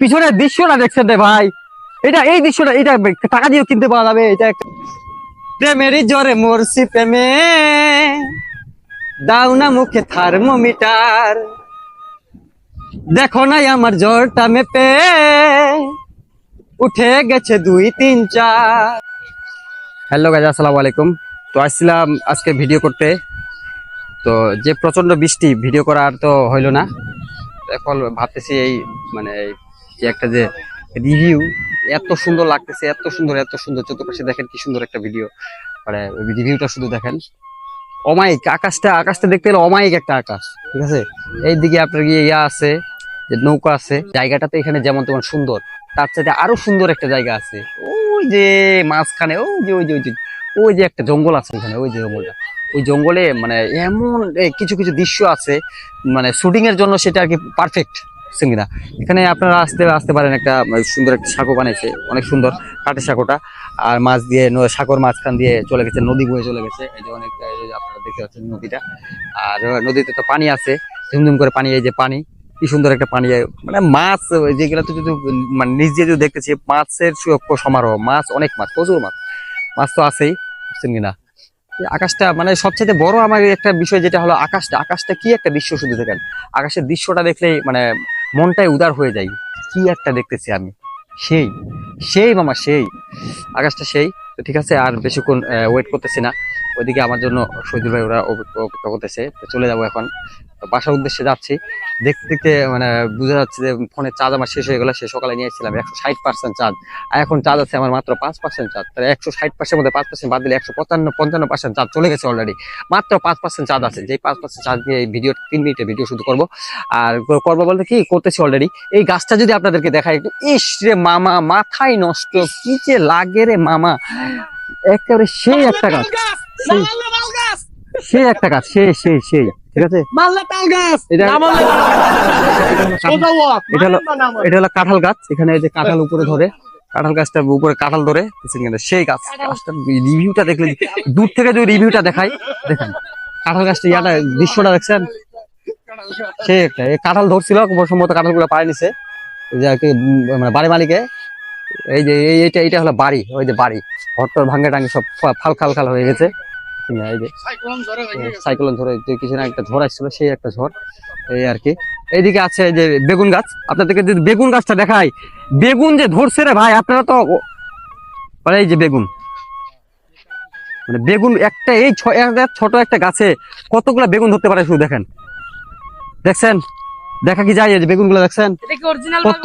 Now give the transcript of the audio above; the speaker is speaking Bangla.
পিছনের দৃশ্যটা দেখছেন রে ভাই। এটা এই দৃশ্যটা, এটা টাকা দিয়ে কিনতে পাওয়া যাবে, এটা প্রেমেরই জ্বরে মরছি প্রেমে। দাও না মুখে থার্মোমিটার। দেখো নাই আমার জ্বরটা মেপে। উঠে গেছে দুই, তিন, চার। হ্যালো গাইজ আসসালামু আলাইকুম। তো আসছিলাম আজকে ভিডিও করতে। তো যে প্রচণ্ড বৃষ্টি, ভিডিও করা আর তো হইল না। এখন ভাবতেছি এই মানে যে একটা যে রিভিউ এত সুন্দর লাগতেছে, এত সুন্দর এত সুন্দর, চতুর্পাশে দেখেন কি সুন্দর একটা ভিডিও মানে রিভিউটা শুধু দেখেন। অমায়িক, আকাশটা আকাশটা দেখতে গেলে অমায়িক একটা আকাশ, ঠিক আছে? এইদিকে আপনার গিয়ে ইয়া আছে, যে নৌকা আছে জায়গাটা তো এখানে যেমন তেমন সুন্দর। তার চাইতে আরও সুন্দর একটা জায়গা আছে। ওই যে মাঝখানে, ওই যে ওই যে ওই যে ওই যে একটা জঙ্গল আছে ওখানে, ওই যে জঙ্গলটা। ওই জঙ্গলে মানে এমন কিছু কিছু দৃশ্য আছে মানে শুটিং এর জন্য সেটা আর কি পারফেক্ট সিঙ্গিনা এখানে আপনারা আসতে আসতে পারেন একটা মানে, সুন্দর একটা সাঁকো বানিয়েছে। অনেক সুন্দর কাঠের সাঁকোটা। আর মাছ দিয়ে সাঁকোর মাঝখান দিয়ে চলে গেছে নদী বয়ে চলে গেছে। এই যে অনেক আপনারা দেখতে পাচ্ছেন নদীটা। আর নদীতে তো পানি আছে ঝুমঝুম করে পানি এই যে পানি কি সুন্দর একটা পানি। মানে মাছ যেগুলো তো যদি মানে নিজ দিয়ে যদি দেখতেছি মাছের সমারোহ মাছ অনেক মাছ প্রচুর মাছ। মাছ তো আছেই বুঝছেন কিনা? আকাশটা মানে সবচেয়ে বড় আমার একটা বিষয় যেটা হলো আকাশটা। আকাশটা কি একটা দৃশ্য শুধু দেখেন? আকাশের দৃশ্যটা দেখলেই মানে মনটাই উদার হয়ে যাই কি একটা দেখতেছি আমি। সেই সেই মামা, সেই। আকাশটা সেই। তো ঠিক আছে, আর বেশিক্ষণ ওয়েট করতেছি না। ওইদিকে আমার জন্য শহীদুল ভাই ওরা অপে- অপেক্ষা করতেছে। তো চলে যাব এখন। তো বাসার উদ্দেশ্যে যাচ্ছি। দেখতে দেখতে মানে বোঝা যাচ্ছে যে ফোনের চার্জ আমার শেষ হয়ে গেল সে সকালে নিয়ে এসেছিলাম একশো ষাট পার্সেন্ট চার্জ। আর এখন চার্জ আছে আমার মাত্র পাঁচ পার্সেন্ট চার্জ। তাহলে একশো ষাট পার্সেন্ট মধ্যে পাঁচ পার্সেন্ট বাদ দিলে একশো পঞ্চান্ন পঞ্চান্ন পার্সেন্ট চার্জ চলে গেছে অলরেডি মাত্র পাঁচ পার্সেন্ট চার্জ আছে। যেই পাঁচ পার্সেন্ট চার্জ দিয়ে এই ভিডিও তিন মিনিটের ভিডিও শুধু করব। আর করব বলতে কি? করতেছি অলরেডি এই গাছটা যদি আপনাদেরকে দেখাই একটু ইস রে মামা মাথায় নষ্ট কি যে লাগে রে মামা। একেবারে সেই একটা গাছ। সেই সেই একটা গাছ সেই সেই সেই। ঠিক আছে? এটা এটা হলো এটা হলো কাঁঠাল গাছ। এখানে যে কাঁঠাল উপরে ধরে। কাঁঠাল গাছটার উপরে কাঁঠাল ধরে। সেই গাছ। গাছটার রিভিউটা দেখলে দূর থেকে যদি রিভিউটা দেখাই দেখেন কাঁঠাল গাছটা ইয়াটা দৃশ্যটা দেখছেন? সেই একটা এই কাঁঠাল ধরছিল সম্ভবত কাঁঠালগুলো পায়ে নিছে। মানে বাড়ি মালিকে। এই যে এই- এইটা এইটা হলো বাড়ি ওই যে বাড়ি। ঘরটর ভাঙ্গে টাঙ্গে সব ফাল খাল খাল হয়ে গেছে। সাইক্লোন কিছু না একটা ঝড় আসছিল সেই একটা ঝড় এই আর কি। এইদিকে আছে যে বেগুন গাছ। আপনাদেরকে যদি বেগুন গাছটা দেখাই বেগুন যে ধরছে রে ভাই আপনারা তো মানে এই যে বেগুন মানে বেগুন একটা এই ছোট একটা গাছে কতগুলা বেগুন ধরতে পারে শুধু দেখেন। দেখছেন? দেখা কি যায় বেগুনগুলো দেখছেন? কত?